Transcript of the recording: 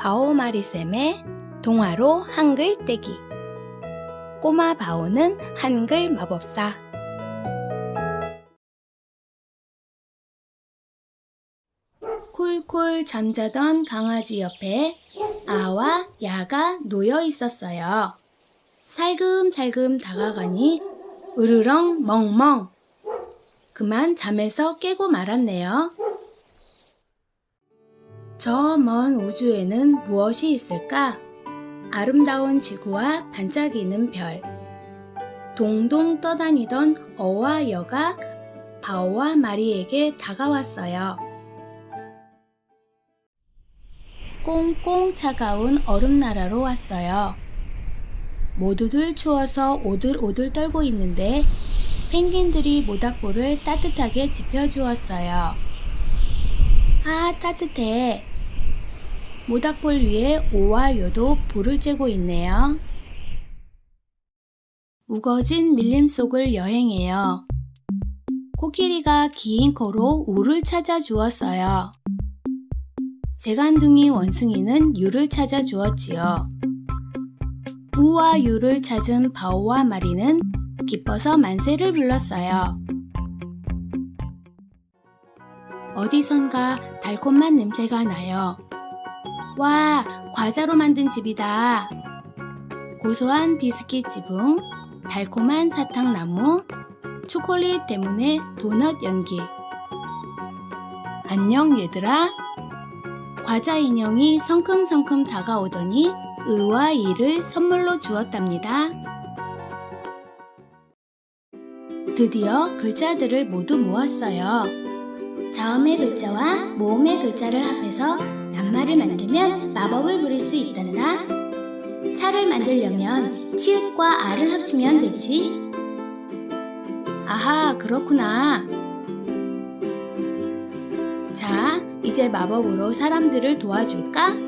바오마리쌤의 동화로 한글 떼기 꼬마 바오는 한글 마법사 쿨쿨 잠자던 강아지 옆에 아와 야가 놓여 있었어요. 살금살금 다가가니 으르렁 멍멍 그만 잠에서 깨고 말았네요. 저 먼 우주에는 무엇이 있을까? 아름다운 지구와 반짝이는 별. 동동 떠다니던 어와 여가 바오와 마리에게 다가왔어요. 꽁꽁 차가운 얼음나라로 왔어요. 모두들 추워서 오들오들 떨고 있는데 펭귄들이 모닥불을 따뜻하게 지펴주었어요. 아, 따뜻해. 모닥불 위에 오와 요도 불을 쬐고 있네요. 우거진 밀림 속을 여행해요. 코끼리가 긴 코로 우를 찾아 주었어요. 재간둥이 원숭이는 유를 찾아 주었지요. 우와 유를 찾은 바오와 마리는 기뻐서 만세를 불렀어요. 어디선가 달콤한 냄새가 나요. 와, 과자로 만든 집이다. 고소한 비스킷 지붕, 달콤한 사탕나무, 초콜릿 때문에 도넛 연기. 안녕 얘들아. 과자 인형이 성큼성큼 다가오더니 의와 이를 선물로 주었답니다. 드디어 글자들을 모두 모았어요. 자음의 글자와 모음의 글자를 합해서 낱말을 만들면 마법을 부릴 수 있단다. 차를 만들려면 치읓과 알을 합치면 되지. 아하, 그렇구나. 자, 이제 마법으로 사람들을 도와줄까?